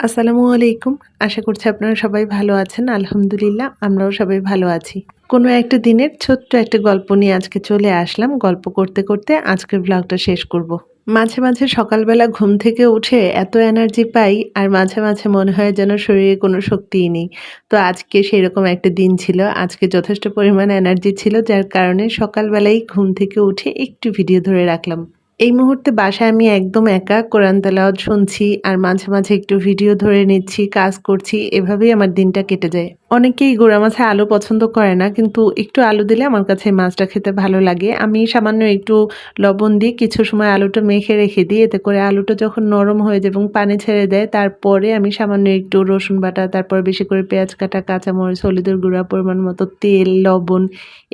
আসসালামু আলাইকুম। আশা করছি আপনারা সবাই ভালো আছেন। আলহামদুলিল্লাহ, আমরাও সবাই ভালো আছি। কোনো একটা দিনের ছোট্ট একটা গল্প নিয়ে আজকে চলে আসলাম। গল্প করতে করতে আজকের ব্লগটা শেষ করব। মাঝে মাঝে সকালবেলা ঘুম থেকে উঠে এত এনার্জি পাই আর মাঝে মাঝে মনে হয় যেন শরীরে কোনো শক্তিই নেই। তো আজকে সেরকম একটা দিন ছিল। আজকে যথেষ্ট পরিমাণ এনার্জি ছিল, যার কারণে সকালবেলাই ঘুম থেকে উঠে একটু ভিডিও ধরে রাখলাম। এই মুহূর্তে বাসায় আমি একদম একা, কোরআন তেলাওয়াত শুনছি আর মাঝে মাঝে একটু ভিডিও ধরে নিচ্ছি, কাজ করছি, এভাবেই আমার দিনটা কেটে যায়। অনেকেই গোড়া মাছে আলু পছন্দ করে না, কিন্তু একটু আলু দিলে আমার কাছে মাছটা খেতে ভালো লাগে। আমি সামান্য একটু লবণ দিয়ে কিছু সময় আলুটা মেখে রেখে দিই, এতে করে আলুটা যখন নরম হয়ে যায় এবং পানি ছেড়ে দেয়, তারপরে আমি সামান্য একটু রসুন বাটা, তারপর বেশি করে পেঁয়াজ কাটা, কাঁচামরিচ, হলুদের গুঁড়া, পরিমাণ মতো তেল, লবণ,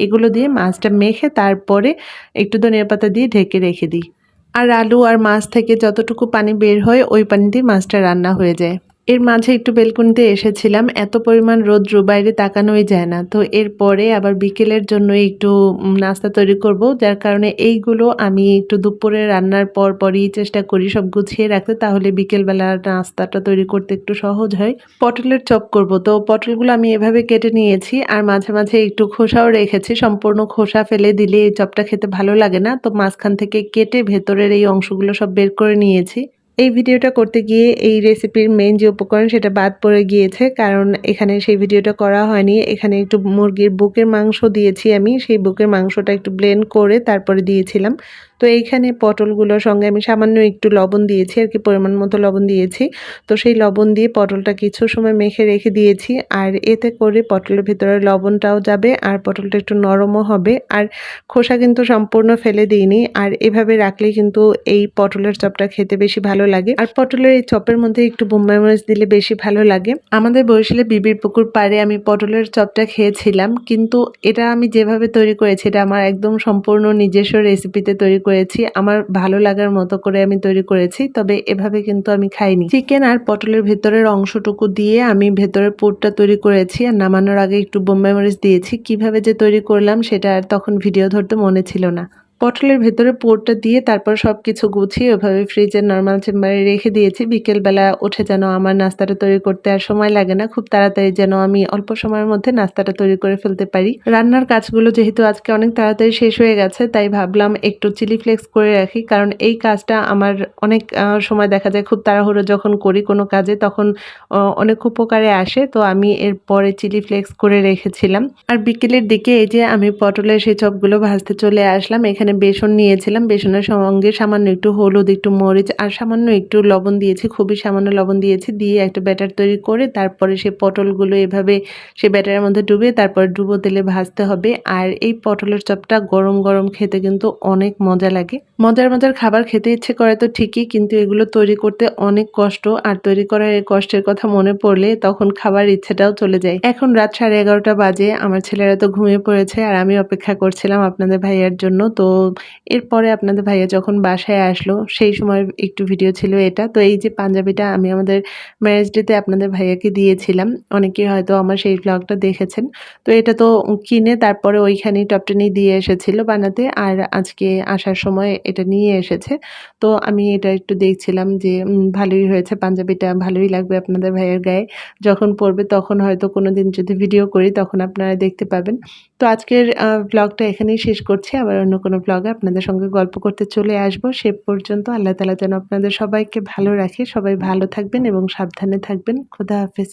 এগুলো দিয়ে মাছটা মেখে তারপরে একটু ধনিয়া পাতা দিয়ে ঢেকে রেখে দিই। আর আলু আর মাছ থেকে যতটুকু পানি বের হয়, ওই পানি দিয়ে মাছটা রান্না হয়ে যায়। এর মাঝে একটু বেলকুনিতে এসেছিলাম, এত পরিমাণ রোদ্র বাইরে তাকানোই যায় না। তো এরপরে আবার বিকেলের জন্য একটু নাস্তা তৈরি করব, যার কারণে এইগুলো আমি একটু দুপুরে রান্নার পর পরই চেষ্টা করি সব গুছিয়ে রাখতে, তাহলে বিকেলবেলা নাস্তাটা তৈরি করতে একটু সহজ হয়। পটলের চপ করব, তো পটলগুলো আমি এভাবে কেটে নিয়েছি, আর মাঝে মাঝে একটু খোসাও রেখেছি, সম্পূর্ণ খোসা ফেলে দিলে এই চপটা খেতে ভালো লাগে না, তো মাঝখান থেকে কেটে ভেতরের এই অংশগুলো সব বের করে নিয়েছি। এই ভিডিওটা করতে গিয়ে এই রেসিপির মেন যে উপকরণ সেটা বাদ পড়ে গিয়েছে, কারণ এখানে সেই ভিডিওটা করা হয়নি। এখানে একটু মুরগির বুকের মাংস দিয়েছি আমি, সেই বুকের মাংসটা একটু ব্লেন্ড করে তারপরে দিয়েছিলাম। তো এইখানে পটলগুলোর সঙ্গে আমি সামান্য একটু লবণ দিয়েছি, আর কি পরিমাণ মতো লবণ দিয়েছি। তো সেই লবণ দিয়ে পটলটা কিছু সময় মেখে রেখে দিয়েছি, আর এতে করে পটলের ভিতরে লবণটাও যাবে, আর পটলটা একটু নরমও হবে। আর খোসা কিন্তু সম্পূর্ণ ফেলে দিইনি, আর এভাবে রাখলে কিন্তু এই পটলের চপটা খেতে বেশি ভালো লাগে। আর পটলের এই চপের মধ্যে একটু বোম্বাই মরিচ দিলে বেশি ভালো লাগে। আমাদের বরিশালে বিবির পুকুর পাড়ে আমি পটলের চপটা খেয়েছিলাম, কিন্তু এটা আমি যেভাবে তৈরি করেছি, এটা আমার একদম সম্পূর্ণ নিজস্ব রেসিপিতে তৈরি করে করেছি, আমার ভালো লাগার মতো করে আমি তৈরি করেছি, তবে এভাবে কিন্তু আমি খাইনি। চিকেন আর পটলের ভেতরের অংশটুকু দিয়ে আমি ভেতরের পুরটা তৈরি করেছি আর নামানোর আগে একটু বোম্বাই মরিচ দিয়েছি। কীভাবে যে তৈরি করলাম, সেটা আর তখন ভিডিও ধরতে মনে ছিল না। পটলের ভেতরে পোরটা দিয়ে তারপর সব কিছু গুছিয়ে ওভাবে ফ্রিজের নর্মাল চেম্বারে রেখে দিয়েছি। বিকেলবেলা উঠে যেন আমার নাস্তাটা তৈরি করতে আর সময় লাগে না, খুব তাড়াতাড়ি যেন আমি অল্প সময়ের মধ্যে নাস্তাটা তৈরি করে ফেলতে পারি। রান্নার কাজগুলো যেহেতু আজকে অনেক তাড়াতাড়ি শেষ হয়ে গেছে, তাই ভাবলাম একটু চিলি ফ্লেক্স করে রাখি, কারণ এই কাজটা আমার অনেক সময় দেখা যায় খুব তাড়াহুড়ো যখন করি কোনো কাজে, তখন অনেক উপকারে আসে। তো আমি এর পরে চিলি ফ্লেক্স করে রেখেছিলাম। আর বিকেলের দিকে এই যে আমি পটলের সেই চপগুলো ভাজতে চলে আসলাম, এখানে এখানে বেসন নিয়েছিলাম। বেসনের সঙ্গে সামান্য একটু হলুদ, একটু মরিচ আর সামান্য একটু লবণ দিয়েছি। খুবই সামান্য লবণ দিয়েছি। দিয়ে একটা ব্যাটার তৈরি করে তারপরে সে পটলগুলো এভাবে সে ব্যাটারের মধ্যে ডুবে তারপর ডুবো তেলে ভাজতে হবে। আর এই পটলের চপটা গরম গরম খেতে কিন্তু অনেক মজা লাগে। মজার মজার খাবার খেতে ইচ্ছে করে তো ঠিকই, কিন্তু এগুলো তৈরি করতে অনেক কষ্ট। আর তৈরি করার এই কষ্টের কথা মনে পড়লে তখন খাবার ইচ্ছেটাও চলে যায়। এখন রাত সাড়ে এগারোটা বাজে। আমার ছেলেরা তো ঘুমিয়ে পড়েছে আর আমি অপেক্ষা করছিলাম আপনাদের ভাইয়ার জন্য। তো এরপরে আপনাদের ভাইয়া যখন বাসায় আসলো, সেই সময় একটু ভিডিও ছিল এটা। তো এই যে পাঞ্জাবিটা আমি আমাদের ম্যারেজ ডেতে আপনাদের ভাইয়াকে দিয়েছিলাম। অনেকেই হয়তো আমার সেই ব্লগটা দেখেছেন। তো এটা তো কিনে তারপরে ওইখানেই টপটেনি দিয়ে এসেছিল বানাতে আর আজকে আসার সময় এটা নিয়ে এসেছে। তো আমি এটা একটু দেখছিলাম যে ভালোই হয়েছে পাঞ্জাবিটা, ভালোই লাগবে আপনাদের ভাইয়ের গায়ে। যখন পড়বে তখন হয়তো কোনো দিন যদি ভিডিও করি তখন আপনারা দেখতে পাবেন। তো আজকের ব্লগটা এখানেই শেষ করছি। আবার অন্য কোনো ব্লগে আপনাদের সঙ্গে গল্প করতে চলে আসব। সে পর্যন্ত আল্লাহ তালা যেন আপনাদের সবাইকে ভালো রাখে। সবাই ভালো থাকবেন এবং সাবধানে থাকবেন। খোদা হাফেজ।